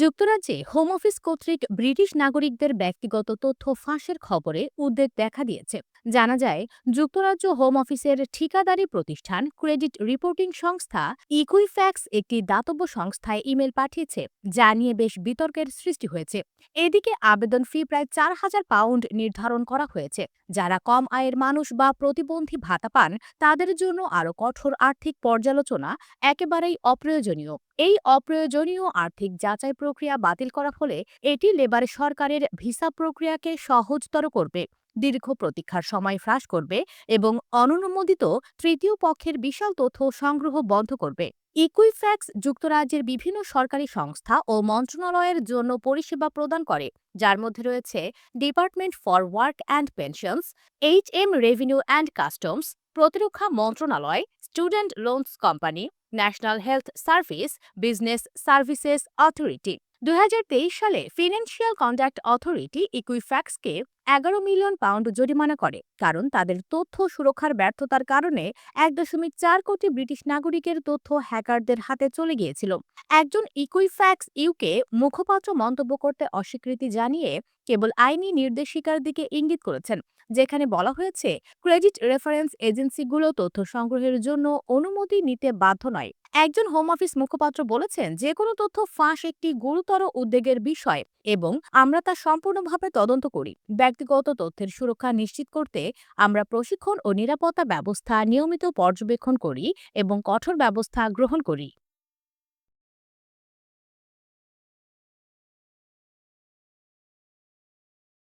যুক্তরাজ্যে home office কর্তৃক British নাগরিকদের ব্যক্তিগত তথ্য ফাঁসের খবরে উদ্বেগ দেখা দিয়েছে। জানা যায়, যুক্তরাজ্য হোম অফিসের ঠিকাদারি প্রতিষ্ঠান ক্রেডিট রিপোর্টিং সংস্থা ইকুইফ্যাক্স একটি দাতব্য সংস্থায় ইমেল পাঠিয়েছে, যা নিয়ে বেশ বিতর্কের সৃষ্টি হয়েছে। এদিকে আবেদন ফি প্রায় চার হাজার পাউন্ড নির্ধারণ করা হয়েছে, যারা কম আয়ের মানুষ বা প্রতিবন্ধী ভাতা পান, তাদের জন্য আরও কঠোর আর্থিক পর্যালোচনা একেবারেই অপ্রয়োজনীয়। এই অপ্রয়োজনীয় আর্থিক যাচাই প্রক্রিয়া বাতিল করা হলে এটি লেবার সরকারের ভিসা প্রক্রিয়াকে সহজতর করবে, দীর্ঘ প্রতীক্ষার সময় হ্রাস করবে এবং অননুমোদিত তৃতীয় পক্ষের বিশাল তথ্য সংগ্রহ বন্ধ করবে। ইকুইফ্যাক্স যুক্তরাজ্যের বিভিন্ন সরকারি সংস্থা ও মন্ত্রণালয়ের জন্য পরিষেবা প্রদান করে, যার মধ্যে রয়েছে department for work and pensions, H M revenue and customs, প্রতিরক্ষা মন্ত্রণালয়, student loans company national health service business services authority দুই সালে ফিনান্সিয়াল কন্ডাক্ট অথরিটি ইকুইফ্যাক্সকে এগারো মিলিয়ন পাউন্ড জরিমানা করে, কারণ তাদের তথ্য সুরক্ষার ব্যর্থতার কারণে এক দশমিক চার কোটি ব্রিটিশ নাগরিকের তথ্য হ্যাকারদের হাতে চলে গিয়েছিল। একজন ইকুইফ্যাক্স ইউকে মুখপাত্র মন্তব্য করতে অস্বীকৃতি জানিয়ে কেবল আইনি নির্দেশিকার দিকে ইঙ্গিত করেছেন, যেখানে বলা হয়েছে, ক্রেডিট রেফারেন্স এজেন্সিগুলো তথ্য সংগ্রহের জন্য অনুমতি নিতে বাধ্য নয়। একজন হোম অফিস মুখপাত্র বলেছেন যে কোনো তথ্য ফাঁস একটি গুরুতর উদ্বেগের বিষয় এবং আমরা তা সম্পূর্ণভাবে তদন্ত করি। ব্যক্তিগত তথ্যের সুরক্ষা নিশ্চিত করতে আমরা প্রশিক্ষণ ও নিরাপত্তা ব্যবস্থা নিয়মিত পর্যবেক্ষণ করি এবং কঠোর ব্যবস্থা গ্রহণ করি।